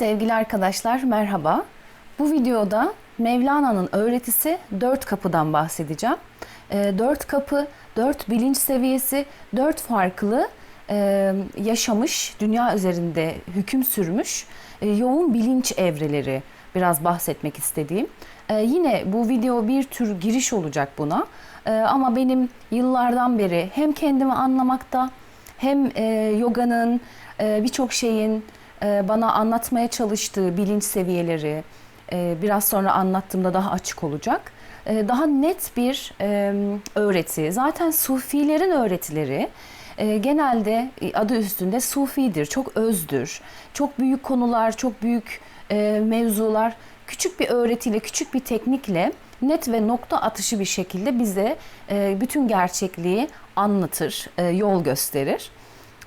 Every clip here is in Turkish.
Sevgili arkadaşlar merhaba. Bu videoda Mevlana'nın öğretisi dört kapıdan bahsedeceğim. E, dört kapı, dört bilinç seviyesi, dört farklı e, yaşamış, dünya üzerinde hüküm sürmüş e, yoğun bilinç evreleri biraz bahsetmek istediğim. E, yine bu video bir tür giriş olacak buna. E, ama benim yıllardan beri hem kendimi anlamakta hem e, yoganın e, birçok şeyin e, bana anlatmaya çalıştığı bilinç seviyeleri e, biraz sonra anlattığımda daha açık olacak. E, daha net bir öğreti. Zaten Sufilerin öğretileri genelde adı üstünde Sufidir, çok özdür. Çok büyük konular, çok büyük mevzular küçük bir öğretiyle, küçük bir teknikle net ve nokta atışı bir şekilde bize bütün gerçekliği anlatır, yol gösterir.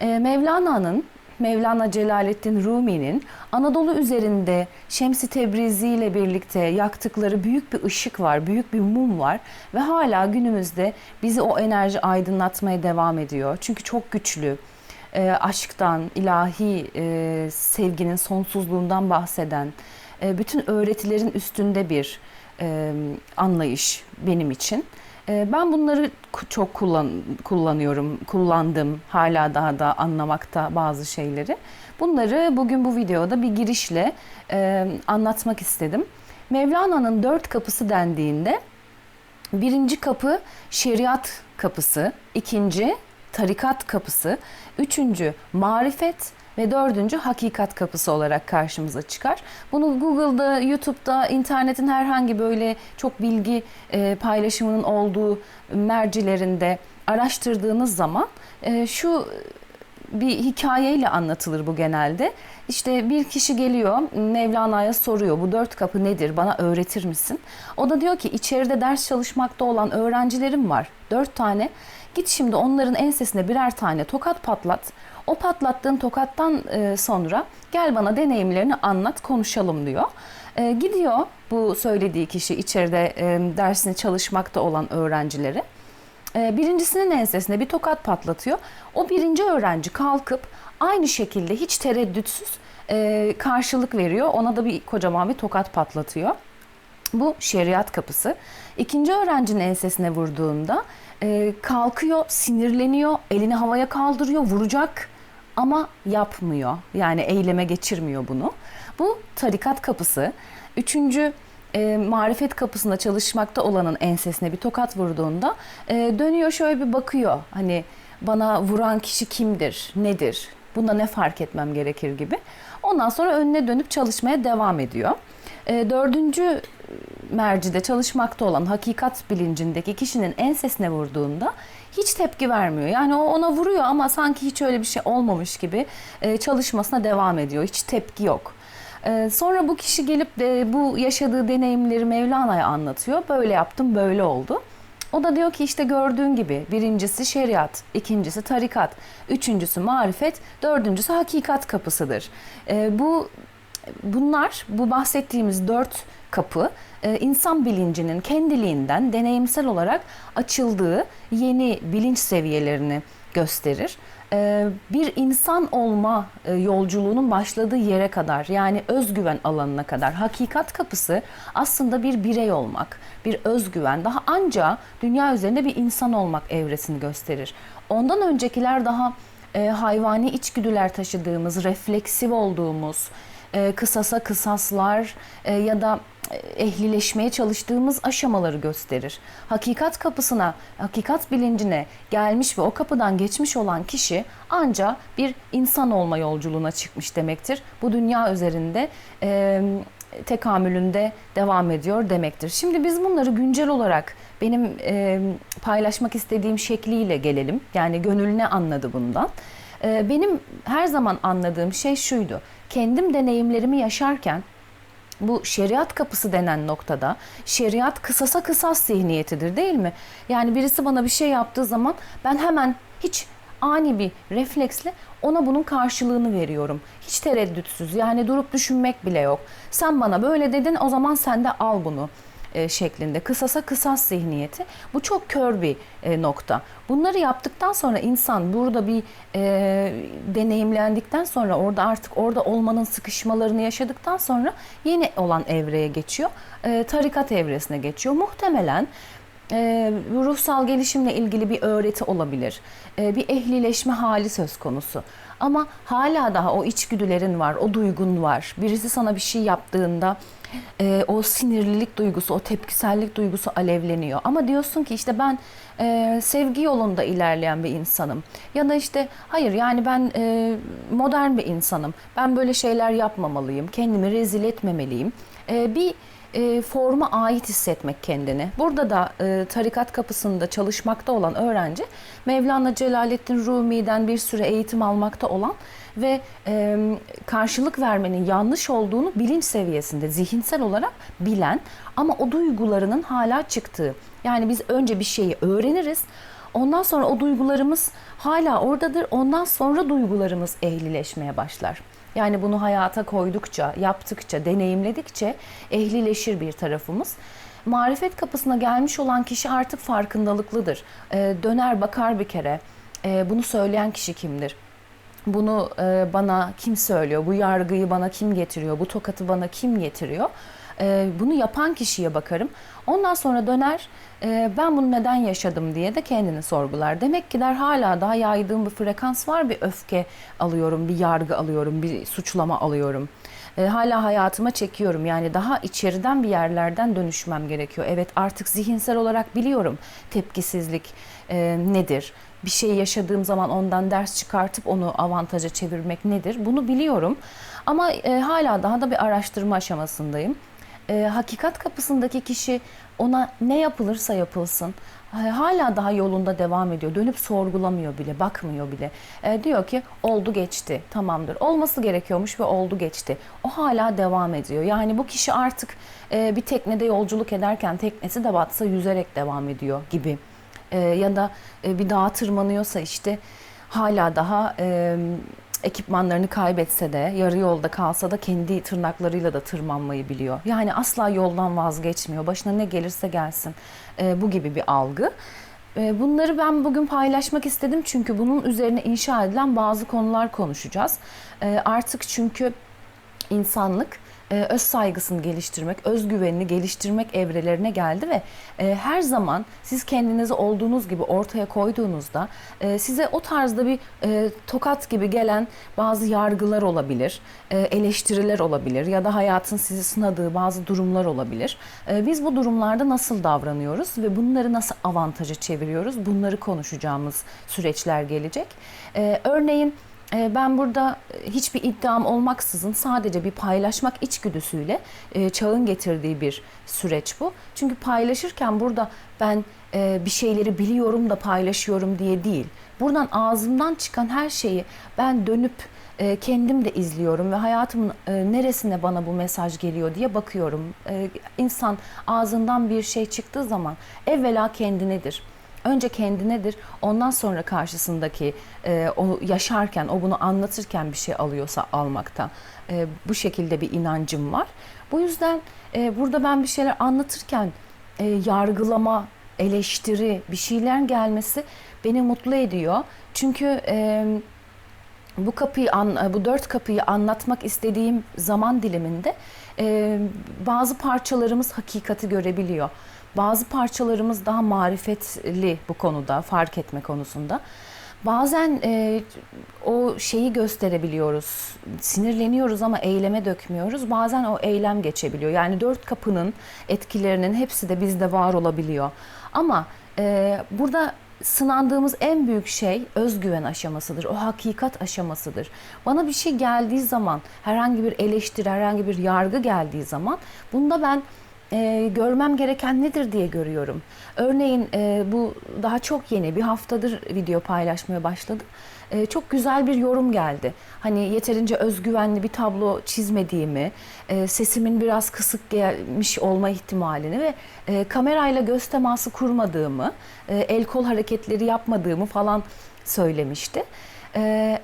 Mevlana'nın Mevlana Celaleddin Rumi'nin Anadolu üzerinde Şems-i Tebrizi ile birlikte yaktıkları büyük bir ışık var, büyük bir mum var ve hala günümüzde bizi o enerji aydınlatmaya devam ediyor. Çünkü çok güçlü. E, aşktan, ilahi e, sevginin sonsuzluğundan bahseden, e, bütün öğretilerin üstünde bir e, anlayış benim için. E, ben bunları çok kullan, kullanıyorum, kullandım hala daha da anlamakta bazı şeyleri. Bunları bugün bu videoda bir girişle e, anlatmak istedim. Mevlana'nın dört kapısı dendiğinde birinci kapı şeriat kapısı, ikinci tarikat kapısı, üçüncü marifet ve dördüncü hakikat kapısı olarak karşımıza çıkar. Bunu Google'da, YouTube'da, internetin herhangi böyle çok bilgi e, paylaşımının olduğu mercilerinde araştırdığınız zaman e, şu bir hikayeyle anlatılır bu genelde. İşte bir kişi geliyor Mevlana'ya soruyor bu dört kapı nedir bana öğretir misin? O da diyor ki içeride ders çalışmakta olan öğrencilerim var dört tane. Git şimdi onların ensesine birer tane tokat patlat. O patlattığın tokattan e, sonra gel bana deneyimlerini anlat konuşalım diyor. E, gidiyor bu söylediği kişi içeride e, dersini çalışmakta olan öğrencileri. Birincisinin ensesine bir tokat patlatıyor. O birinci öğrenci kalkıp aynı şekilde hiç tereddütsüz karşılık veriyor. Ona da bir kocaman bir tokat patlatıyor. Bu şeriat kapısı. İkinci öğrencinin ensesine vurduğunda kalkıyor, sinirleniyor, elini havaya kaldırıyor, vuracak ama yapmıyor. Yani eyleme geçirmiyor bunu. Bu tarikat kapısı. Üçüncü e, marifet kapısında çalışmakta olanın ensesine bir tokat vurduğunda e, dönüyor şöyle bir bakıyor. Hani bana vuran kişi kimdir, nedir, bunda ne fark etmem gerekir gibi. Ondan sonra önüne dönüp çalışmaya devam ediyor. E, dördüncü mercide çalışmakta olan hakikat bilincindeki kişinin ensesine vurduğunda hiç tepki vermiyor. Yani o ona vuruyor ama sanki hiç öyle bir şey olmamış gibi e, çalışmasına devam ediyor. Hiç tepki yok. E, sonra bu kişi gelip de bu yaşadığı deneyimleri Mevlana'ya anlatıyor. Böyle yaptım, böyle oldu. O da diyor ki işte gördüğün gibi birincisi şeriat, ikincisi tarikat, üçüncüsü marifet, dördüncüsü hakikat kapısıdır. E, bu bunlar bu bahsettiğimiz dört kapı e, insan bilincinin kendiliğinden deneyimsel olarak açıldığı yeni bilinç seviyelerini gösterir. E, bir insan olma e, yolculuğunun başladığı yere kadar yani özgüven alanına kadar hakikat kapısı aslında bir birey olmak, bir özgüven daha anca dünya üzerinde bir insan olmak evresini gösterir. Ondan öncekiler daha hayvani içgüdüler taşıdığımız, refleksif olduğumuz, kısasa kısaslar ya da ehlileşmeye çalıştığımız aşamaları gösterir. Hakikat kapısına, hakikat bilincine gelmiş ve o kapıdan geçmiş olan kişi anca bir insan olma yolculuğuna çıkmış demektir. Bu dünya üzerinde e, tekamülünde devam ediyor demektir. Şimdi biz bunları güncel olarak benim e, paylaşmak istediğim şekliyle gelelim. Yani gönül ne anladı bundan? E, benim her zaman anladığım şey şuydu. Kendim deneyimlerimi yaşarken bu şeriat kapısı denen noktada şeriat kısasa kısas zihniyetidir değil mi? Yani birisi bana bir şey yaptığı zaman ben hemen hiç ani bir refleksle ona bunun karşılığını veriyorum. Hiç tereddütsüz yani durup düşünmek bile yok. Sen bana böyle dedin o zaman sen de al bunu. E, şeklinde. Kısasa kısas zihniyeti. Bu çok kör bir e, nokta. Bunları yaptıktan sonra insan burada bir e, deneyimlendikten sonra orada artık orada olmanın sıkışmalarını yaşadıktan sonra yeni olan evreye geçiyor. E, tarikat evresine geçiyor. Muhtemelen e, ruhsal gelişimle ilgili bir öğreti olabilir. E, bir ehlileşme hali söz konusu. Ama hala daha o içgüdülerin var, o duygun var. Birisi sana bir şey yaptığında e, o sinirlilik duygusu, o tepkisellik duygusu alevleniyor. Ama diyorsun ki işte ben e, sevgi yolunda ilerleyen bir insanım. Ya da işte hayır yani ben e, modern bir insanım. Ben böyle şeyler yapmamalıyım, kendimi rezil etmemeliyim. E, bir e, forma ait hissetmek kendini. Burada da e, tarikat kapısında çalışmakta olan öğrenci Mevlana Celaleddin Rumi'den bir süre eğitim almakta olan ve e, karşılık vermenin yanlış olduğunu bilinç seviyesinde zihinsel olarak bilen ama o duygularının hala çıktığı. Yani biz önce bir şeyi öğreniriz. Ondan sonra o duygularımız hala oradadır. Ondan sonra duygularımız ehlileşmeye başlar. Yani bunu hayata koydukça, yaptıkça, deneyimledikçe ehlileşir bir tarafımız. Marifet kapısına gelmiş olan kişi artık farkındalıklıdır. Ee, döner bakar bir kere. Ee, bunu söyleyen kişi kimdir? Bunu e, bana kim söylüyor? Bu yargıyı bana kim getiriyor? Bu tokatı bana kim getiriyor? Ee, bunu yapan kişiye bakarım. Ondan sonra döner e, ben bunu neden yaşadım diye de kendini sorgular. Demek ki der hala daha yaydığım bir frekans var. Bir öfke alıyorum, bir yargı alıyorum, bir suçlama alıyorum. E, hala hayatıma çekiyorum. Yani daha içeriden bir yerlerden dönüşmem gerekiyor. Evet artık zihinsel olarak biliyorum tepkisizlik e, nedir? Bir şey yaşadığım zaman ondan ders çıkartıp onu avantaja çevirmek nedir? Bunu biliyorum. Ama e, hala daha da bir araştırma aşamasındayım e, hakikat kapısındaki kişi ona ne yapılırsa yapılsın hala daha yolunda devam ediyor. Dönüp sorgulamıyor bile, bakmıyor bile. E, diyor ki oldu geçti, tamamdır. Olması gerekiyormuş ve oldu geçti. O hala devam ediyor. Yani bu kişi artık e, bir teknede yolculuk ederken teknesi de batsa yüzerek devam ediyor gibi. E, ya da e, bir dağa tırmanıyorsa işte hala daha... E, ekipmanlarını kaybetse de, yarı yolda kalsa da kendi tırnaklarıyla da tırmanmayı biliyor. Yani asla yoldan vazgeçmiyor. Başına ne gelirse gelsin. E, bu gibi bir algı. E, bunları ben bugün paylaşmak istedim çünkü bunun üzerine inşa edilen bazı konular konuşacağız. E, artık çünkü insanlık e, öz saygısını geliştirmek, özgüvenini geliştirmek evrelerine geldi ve e, her zaman siz kendinizi olduğunuz gibi ortaya koyduğunuzda e, size o tarzda bir tokat gibi gelen bazı yargılar olabilir, eleştiriler olabilir ya da hayatın sizi sınadığı bazı durumlar olabilir. Biz bu durumlarda nasıl davranıyoruz ve bunları nasıl avantaja çeviriyoruz? Bunları konuşacağımız süreçler gelecek. Örneğin ben burada e, hiçbir iddiam olmaksızın sadece bir paylaşmak içgüdüsüyle e, çağın getirdiği bir süreç bu. Çünkü paylaşırken burada ben e, bir şeyleri biliyorum da paylaşıyorum diye değil. Buradan ağzımdan çıkan her şeyi ben dönüp kendim de izliyorum ve hayatımın neresine bana bu mesaj geliyor diye bakıyorum. İnsan ağzından bir şey çıktığı zaman evvela kendinedir önce kendinedir. Ondan sonra karşısındaki e, o yaşarken, o bunu anlatırken bir şey alıyorsa almakta. E, bu şekilde bir inancım var. Bu yüzden e, burada ben bir şeyler anlatırken e, yargılama, eleştiri, bir şeyler gelmesi beni mutlu ediyor. Çünkü e, bu kapıyı bu dört kapıyı anlatmak istediğim zaman diliminde e, bazı parçalarımız hakikati görebiliyor. Bazı parçalarımız daha marifetli bu konuda, fark etme konusunda. Bazen e, o şeyi gösterebiliyoruz. Sinirleniyoruz ama eyleme dökmüyoruz. Bazen o eylem geçebiliyor. Yani dört kapının etkilerinin hepsi de bizde var olabiliyor. Ama e, burada sınandığımız en büyük şey özgüven aşamasıdır. O hakikat aşamasıdır. Bana bir şey geldiği zaman, herhangi bir eleştiri, herhangi bir yargı geldiği zaman bunda ben e, görmem gereken nedir diye görüyorum. Örneğin e, bu daha çok yeni bir haftadır video paylaşmaya başladım. E, çok güzel bir yorum geldi. Hani yeterince özgüvenli bir tablo çizmediğimi, e, sesimin biraz kısık gelmiş olma ihtimalini ve e, kamerayla göz teması kurmadığımı, e, el kol hareketleri yapmadığımı falan söylemişti. E,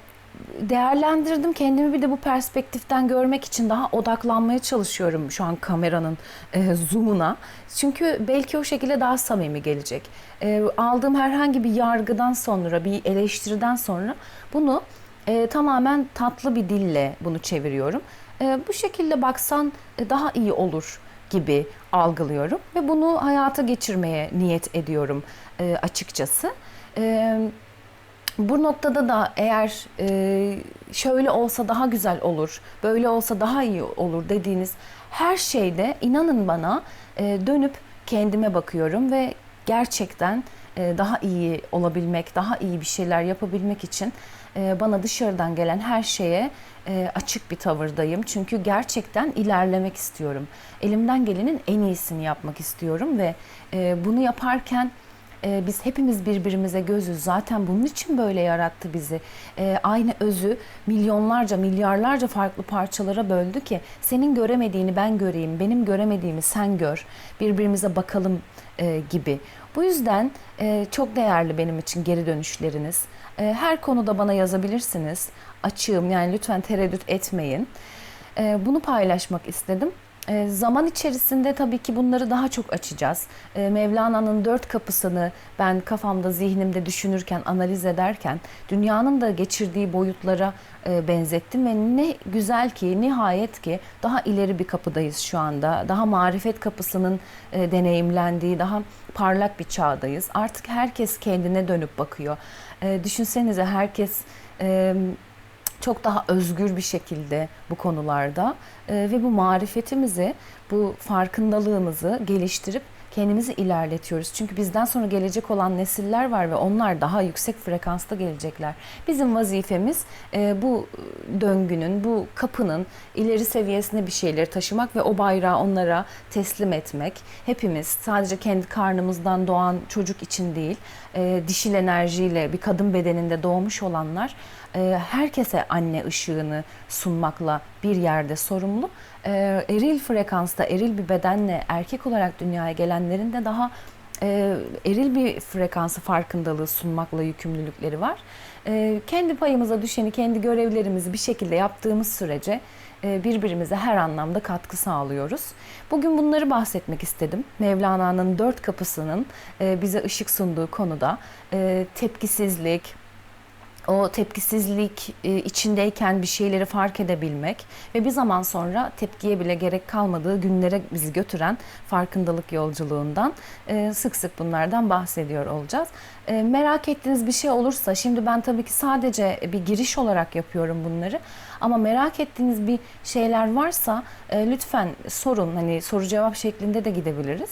değerlendirdim. Kendimi bir de bu perspektiften görmek için daha odaklanmaya çalışıyorum şu an kameranın e, zoom'una. Çünkü belki o şekilde daha samimi gelecek. E, aldığım herhangi bir yargıdan sonra, bir eleştiriden sonra bunu e, tamamen tatlı bir dille bunu çeviriyorum. E, bu şekilde baksan e, daha iyi olur gibi algılıyorum ve bunu hayata geçirmeye niyet ediyorum e, açıkçası. E, bu noktada da eğer e, şöyle olsa daha güzel olur, böyle olsa daha iyi olur dediğiniz her şeyde inanın bana e, dönüp kendime bakıyorum ve gerçekten e, daha iyi olabilmek, daha iyi bir şeyler yapabilmek için e, bana dışarıdan gelen her şeye e, açık bir tavırdayım. Çünkü gerçekten ilerlemek istiyorum. Elimden gelenin en iyisini yapmak istiyorum ve e, bunu yaparken e, biz hepimiz birbirimize gözüz. Zaten bunun için böyle yarattı bizi. E, aynı özü milyonlarca, milyarlarca farklı parçalara böldü ki senin göremediğini ben göreyim, benim göremediğimi sen gör. Birbirimize bakalım e, gibi. Bu yüzden e, çok değerli benim için geri dönüşleriniz. E, her konuda bana yazabilirsiniz. Açığım yani lütfen tereddüt etmeyin. E, bunu paylaşmak istedim. E, zaman içerisinde tabii ki bunları daha çok açacağız. E, Mevlana'nın dört kapısını ben kafamda, zihnimde düşünürken, analiz ederken dünyanın da geçirdiği boyutlara e, benzettim ve ne güzel ki, nihayet ki daha ileri bir kapıdayız şu anda. Daha marifet kapısının e, deneyimlendiği, daha parlak bir çağdayız. Artık herkes kendine dönüp bakıyor. E, düşünsenize herkes... E, çok daha özgür bir şekilde bu konularda e, ve bu marifetimizi, bu farkındalığımızı geliştirip kendimizi ilerletiyoruz. Çünkü bizden sonra gelecek olan nesiller var ve onlar daha yüksek frekansta gelecekler. Bizim vazifemiz e, bu döngünün, bu kapının ileri seviyesine bir şeyleri taşımak ve o bayrağı onlara teslim etmek. Hepimiz sadece kendi karnımızdan doğan çocuk için değil, e, dişil enerjiyle bir kadın bedeninde doğmuş olanlar herkese anne ışığını sunmakla bir yerde sorumlu. E, eril frekansta, eril bir bedenle erkek olarak dünyaya gelenlerin de daha e, eril bir frekansı farkındalığı sunmakla yükümlülükleri var. E, kendi payımıza düşeni, kendi görevlerimizi bir şekilde yaptığımız sürece e, birbirimize her anlamda katkı sağlıyoruz. Bugün bunları bahsetmek istedim. Mevlana'nın dört kapısının e, bize ışık sunduğu konuda tepkisizlik, o tepkisizlik e, içindeyken bir şeyleri fark edebilmek ve bir zaman sonra tepkiye bile gerek kalmadığı günlere bizi götüren farkındalık yolculuğundan e, sık sık bunlardan bahsediyor olacağız. E, merak ettiğiniz bir şey olursa şimdi ben tabii ki sadece bir giriş olarak yapıyorum bunları ama merak ettiğiniz bir şeyler varsa lütfen sorun hani soru cevap şeklinde de gidebiliriz.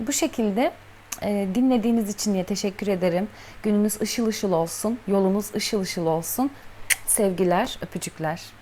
Bu şekilde e, dinlediğiniz için diye teşekkür ederim. Gününüz ışıl ışıl olsun, yolunuz ışıl ışıl olsun. Sevgiler, öpücükler.